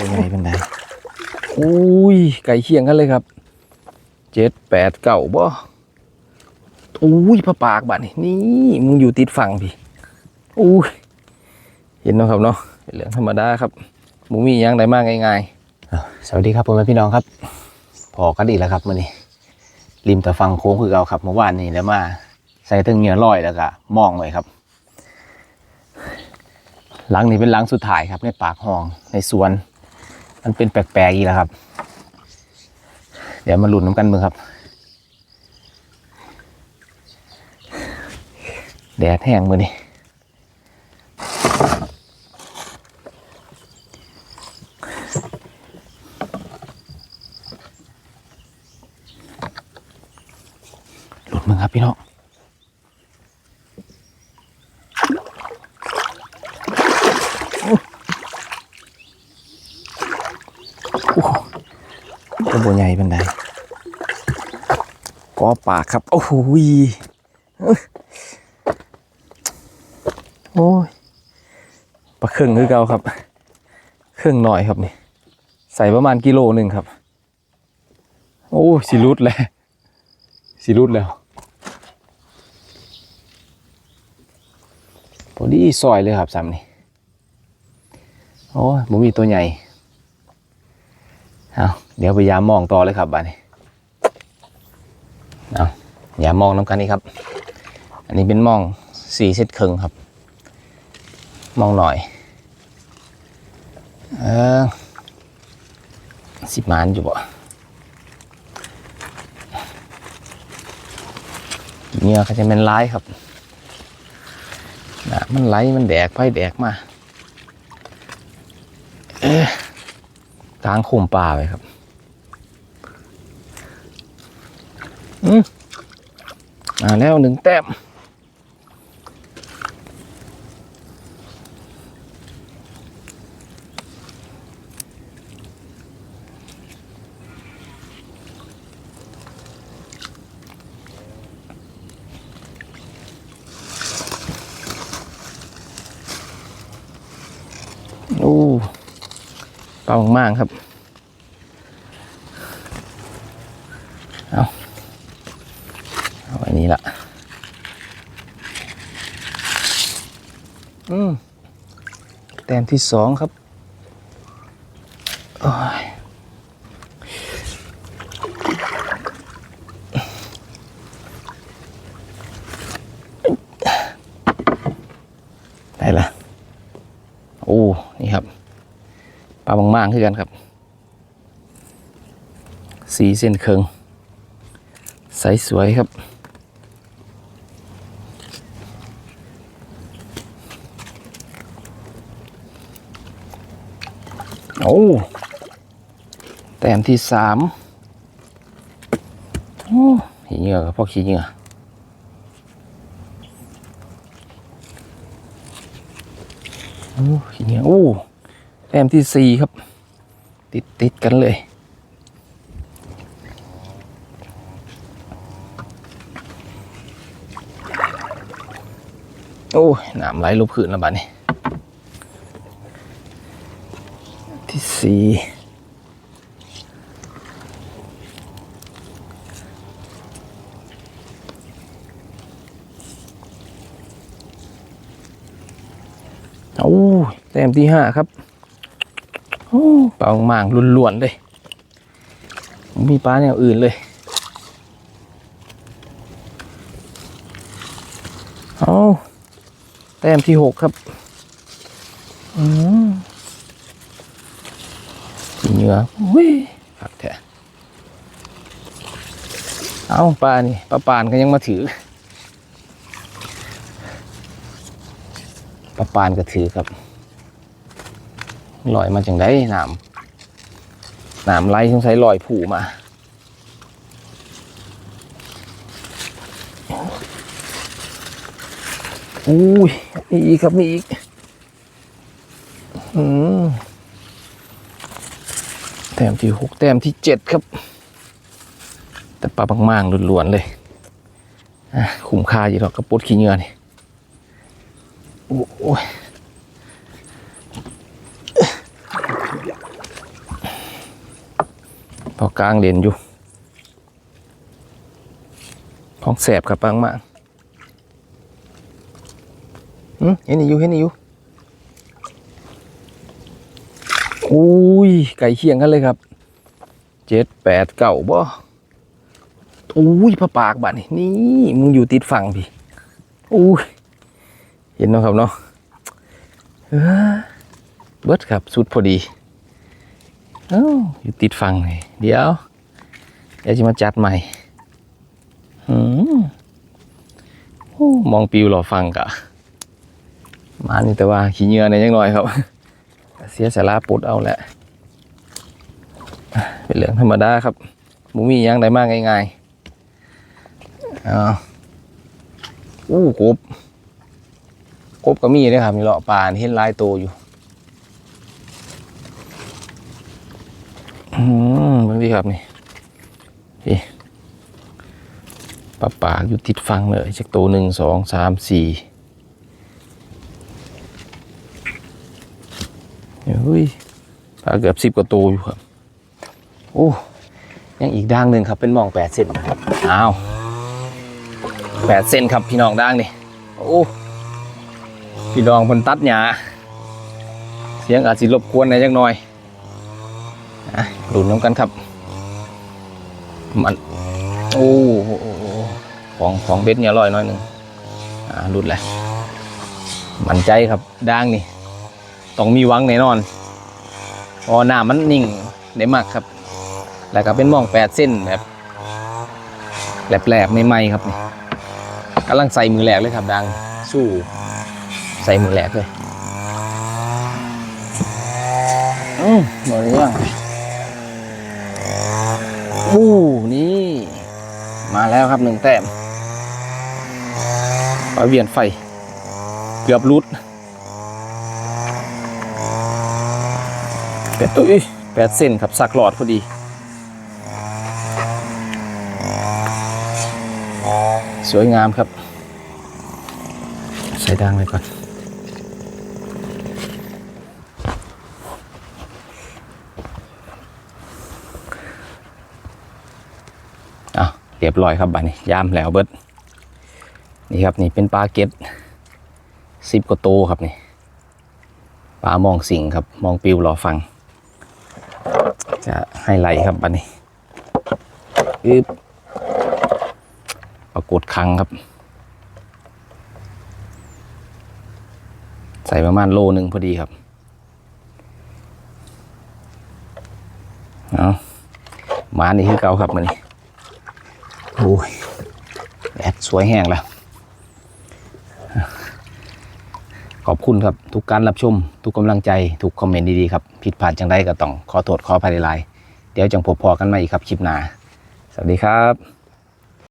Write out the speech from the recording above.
เป็นไงเป็นไงอุ้ยไก่เคียงกันเลยครับเจ็ดแปดเก่าบ่อุ้ยพระปากบัดนี่นี่มึงอยู่ติดฝั่งพี่อุ้ยเห็นเนาะครับเนาะเป็นเรื่องธรรมดาครับหมูมีหยังได้มากง่ายๆอ้าวสวัสดีครับพ่อแม่พี่น้องครับพอกันอีกแล้วครับมื่อนี้ริมตะฟังโค้งคือเราครับเมื่อวานนี้แล้วมาใส่ถึงเหนือลอยแล้วก็มองไว้ครับหลังนี้เป็นหลังสุดท้ายครับในปากห้องในสวน มันเป็นแปลกๆอีกแล้วครับ เดี๋ยวมาหลุ้นน้ำกันมือครับ แดดแห้งมือนี่ลุ้นมือครับพี่น้อง ก็บัวใหญ่เป็นไดก็ปากครับ โอ้โหโอ้ยปลาเครื่องคือเก่าครับ เครื่องหน่อยครับนี่ ใส่ประมาณกิโลหนึ่งครับ โอ้ยสิรุดแล้วสิรุดแล้วพอดีซอยเลยครับซ้ำนี่ โอ้ยผมมีตัวใหญ่ เอาเดี๋ยวไปยามมองต่อเลยครับบ้านนี้เอายามองน้ำกันนี่ครับ อันนี้เป็นมองสี่เซตครึ่งครับ มองหน่อย เออสิบมานอยู่บ่เหงื่อเขาจะเป็นร้ายครับนะมันไหลมันแดกไปแดกมา เอ๊ะ ก ลางโคมป่าไปครับอืมอ่าแล้วหนึ่งแต้มโอ้ เป่ามากครับ เอาเอาอันนี้ละอืมแต้มที่สองครับโอ้ยได้ละ โอ้ นี่ครับ ปลาบางๆ คือกันครับสีเส้นเคิงใสสวยครับ โอ้แต้มที่สามโอ้ขี้เหงื่อกับพ่อขี้เหงื่อโอ้ขี้เหงื่อโอ้แต้มที่สี่ครับ ติดติดกันเลยโอ้ยน้ำไหลลงพื้นแล้วบ้านี้ ที่สี่โอ้ยแต้มที่ห้าครับ ปลาหมางล้วนๆเลยไม่มีปลาแนวอื่นเลยเอาแต้มที่หกครับอืมกินเหงื่ออุ้ยผักแท้เอาปลานี่ปลาปานก็ยังมาถือปลาปานก็ถือครับ ลอยมาจังได้น้ำน้ำไหลสงสัยลอยผูมาอุ้ยมีอีกครับมีอีกอืมแต้มที่หกแต้มที่เจ็ดครับ แต่ปลาบางมางล้วนๆเลยอะคุ้มค่าอยู่หรอกกระปุดขี้เงื่อนี่โอ้ย พอกลางเด่นอยู่ของแสบครับปังมากเห็นอีกอยู่เห็นอีกอยู่อุ้ยไก่เคียงกันเลยครับเจ็ดแปดเก้าบ่อุ้ยพระปากบัดนี่นี่ มึงอยู่ติดฝั่งพี่อุ้ยเห็นเนาะครับเนาะเออเบิดครับสุดพอดี อ้าอยู่ติดฟังเลยเดี๋ยว เดี๋ยวจะมาจัดใหม่หืมโอ้มองปิวรอฟังกะมานี่แต่ว่าขี้เหงื่อในยังน้อยครับ เสียสาระปุดเอาแหละ เป็นเรื่องธรรมดาครับมุมียังได้มากง่ายๆอาอู้กบกบก็มีด้วยครับมีเลาะปลาเห็นลายตัวอยู่ อืม เบางทีครับนี่นี่ปลาปากอยู่ติดฟังเลยจากตัวหนึ่งสองสามสี่เฮ้ยปลาเกือบสิบกว่าตัวอยู่ครับ โอ้ยังอีกด่างหนึ่งครับเป็นมองแปดเซนครับอ้าวแปดเซนครับพี่น้องด่างนี่โอ้พี่น้องคนตัดหญ้าเสียงอาจสิรบกวนในอยจักหน่อย อะดูน้ำกันครับ มัน โอ้ของของเบ็ดเนี่ยอร่อยน้อยหนึ่งอ่าดูดแหละมันใจครับด่างนี่ ต้องมีหวังแน่นอนเพอหน้ามันนิ่งได้มากครับ แล้วก็เป็นมองแปดเส้นแบบแหลบๆใหม่ๆครับนี่กำลังใส่มือแหลกเลยครับดังสู้ ใส่มือแหลกเลย อืมหมดเรื่อง อู้นี่ มาแล้วครับหนึ่งแต้มปลาเวียนไฟ เกือบรุดแปดอุ้ยแปดเส้นครับสักหลอดพอดีสวยงามครับ ใส่ดังเลยก่อน เรียบร้อยครับบัดนี้ยามแล้วเบิดนี่ครับนี่เป็นปลาเก็ดสิบกว่าโตครับนี่ปลามองสิงครับมองปิวรอฟัง จะให้ไหลครับบัดนี้อึบปรากฏคังครับ ใส่ประมาณโลหนึ่งพอดีครับเอามานี่คือเก่าครับมันนี่ โอ้ยแดดสวยแห้งแล้ว ขอบคุณครับ ทุกการรับชม ทุกกำลังใจ ทุกคอมเมนต์ดีๆครับ ผิดพลาดจังไดก็ต้อง ขอโทษขออภัยหลาย เดี๋ยวจังพบพอกันใหม่อีกครับ คลิปหน้า สวัสดีครับ